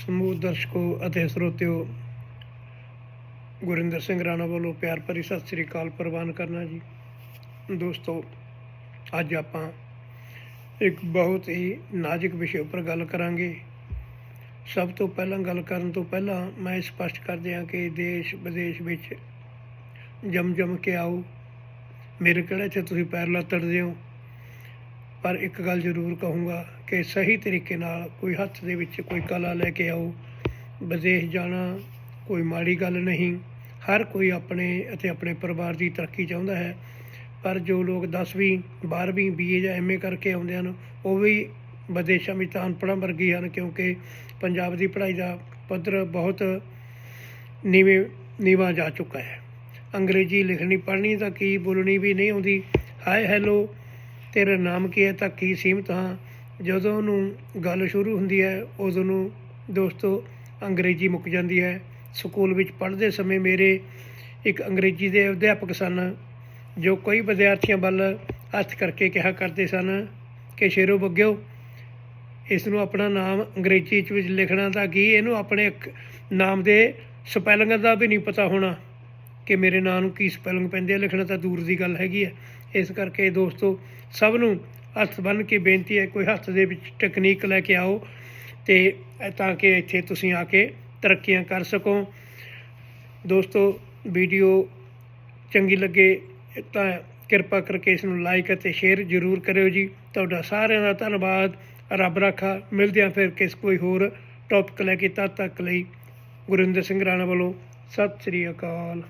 ਸਮੂਹ ਦਰਸ਼ਕੋ ਅਤੇ ਸਰੋਤਿਓ, ਗੁਰਿੰਦਰ ਸਿੰਘ ਰਾਣਾ ਵੱਲੋਂ ਪਿਆਰ ਭਰੀ ਸਤਿ ਸ੍ਰੀ ਅਕਾਲ ਪ੍ਰਵਾਨ ਕਰਨਾ ਜੀ। ਦੋਸਤੋ, ਅੱਜ ਆਪਾਂ ਇੱਕ ਬਹੁਤ ਹੀ ਨਾਜ਼ੁਕ ਵਿਸ਼ੇ ਉੱਪਰ ਗੱਲ ਕਰਾਂਗੇ। ਸਭ ਤੋਂ ਪਹਿਲਾਂ ਗੱਲ ਕਰਨ ਤੋਂ ਪਹਿਲਾਂ ਮੈਂ ਸਪਸ਼ਟ ਕਰ ਦਿਆਂ ਕਿ ਦੇਸ਼ ਵਿਦੇਸ਼ ਵਿੱਚ ਜਮ ਜਮ ਕੇ ਆਓ। ਮੇਰੇ ਕਿਹੜੇ 'ਚ ਤੁਸੀਂ ਪੈਰ ਲੱਤੜਦੇ ਹੋ? ਪਰ ਇੱਕ ਗੱਲ ਜ਼ਰੂਰ ਕਹੂੰਗਾ ਕਿ ਸਹੀ ਤਰੀਕੇ ਨਾਲ ਕੋਈ ਹੱਥ ਦੇ ਵਿੱਚ ਕੋਈ ਕਲਾ ਲੈ ਕੇ ਆਓ। ਵਿਦੇਸ਼ ਜਾਣਾ ਕੋਈ ਮਾੜੀ ਗੱਲ ਨਹੀਂ। ਹਰ ਕੋਈ ਆਪਣੇ ਅਤੇ ਆਪਣੇ ਪਰਿਵਾਰ ਦੀ ਤਰੱਕੀ ਚਾਹੁੰਦਾ ਹੈ। ਪਰ ਜੋ ਲੋਕ 10ਵੀਂ 12ਵੀਂ ਬੀਏ ਜਾਂ ਐਮਏ ਕਰਕੇ ਆਉਂਦੇ ਹਨ, ਉਹ ਵੀ ਵਿਦੇਸ਼ਾਂ ਵਿੱਚ ਤਾਂ ਅਨਪੜ੍ਹਾਂ ਵਰਗੀ ਹਨ ਕਿਉਂਕਿ ਪੰਜਾਬ ਦੀ ਪੜ੍ਹਾਈ ਦਾ ਪੱਧਰ ਬਹੁਤ ਨੀਵੇਂ, ਨੀਵਾਂ ਜਾ ਚੁੱਕਾ ਹੈ। ਅੰਗਰੇਜ਼ੀ ਲਿਖਣੀ, ਪੜ੍ਹਨੀ ਤਾਂ ਕੀ ਬੋਲਣੀ ਵੀ ਨਹੀਂ ਆਉਂਦੀ। ਹਾਏ, ਹੈਲੋ ਤੇਰਾ ਨਾਮ ਕੀ ਹੈ ਤਾਂ ਕੀ ਸੀਮਤ ਹਾਂ? ਜਦੋਂ ਨੂੰ ਗੱਲ ਸ਼ੁਰੂ ਹੁੰਦੀ ਹੈ ਉਦੋਂ ਨੂੰ ਦੋਸਤੋ ਅੰਗਰੇਜ਼ੀ ਮੁੱਕ ਜਾਂਦੀ ਹੈ। ਸਕੂਲ ਵਿੱਚ ਪੜ੍ਹਦੇ ਸਮੇਂ ਮੇਰੇ ਇੱਕ ਅੰਗਰੇਜ਼ੀ ਦੇ ਅਧਿਆਪਕ ਸਨ, ਜੋ ਕਈ ਵਿਦਿਆਰਥੀਆਂ ਵੱਲ ਹੱਥ ਕਰਕੇ ਕਿਹਾ ਕਰਦੇ ਸਨ ਕਿ ਸ਼ੇਰੋ ਬੱਗਿਓ ਇਸ ਨੂੰ ਆਪਣਾ ਨਾਮ ਅੰਗਰੇਜ਼ੀ ਚ ਵਿੱਚ ਲਿਖਣਾ ਤਾਂ ਕੀ? ਇਹਨੂੰ ਆਪਣੇ ਅੱਖ- ਨਾਮ ਦੇ ਸਪੈਲਿੰਗ ਦਾ ਵੀ ਨਹੀਂ ਪਤਾ ਹੋਣਾ ਕਿ ਮੇਰੇ ਨਾਂ ਨੂੰ ਕੀ ਸਪੈਲਿੰਗ ਪੈਂਦੇ ਆ ਲਿਖਣਾ ਤਾਂ ਦੂਰ ਦੀ ਗੱਲ ਹੈਗੀ ਹੈ। ਇਸ ਕਰਕੇ ਦੋਸਤੋ, ਸਭ ਨੂੰ ਹੱਥ ਬੰਨ੍ਹ ਕੇ ਬੇਨਤੀ ਹੈ, ਕੋਈ ਹੱਥ ਦੇ ਵਿੱਚ ਟੈਕਨੀਕ ਲੈ ਕੇ ਆਓ ਤੇ ਤਾਂ ਕਿ ਇੱਥੇ ਤੁਸੀਂ ਆ ਕੇ ਤਰੱਕੀਆਂ ਕਰ ਸਕੋ। ਦੋਸਤੋ, ਵੀਡੀਓ ਚੰਗੀ ਲੱਗੇ ਤਾਂ ਕਿਰਪਾ ਕਰਕੇ ਇਸ ਨੂੰ ਲਾਈਕ ਅਤੇ ਸ਼ੇਅਰ ਜ਼ਰੂਰ ਕਰਿਓ ਜੀ। ਤੁਹਾਡਾ ਸਾਰਿਆਂ ਦਾ ਧੰਨਵਾਦ। ਰੱਬ ਰਾਖਾ। ਮਿਲਦੇ ਹਾਂ ਫਿਰ ਕਿਸ ਕੋਈ ਹੋਰ ਟੌਪਿਕ ਲੈ ਕੇ ਤਦ ਤੱਕ ਲਈ ਗੁਰਿੰਦਰ ਸਿੰਘ ਰਾਣਾ ਵੱਲੋਂ। ਸਤਿ ਸ੍ਰੀ ਅਕਾਲ।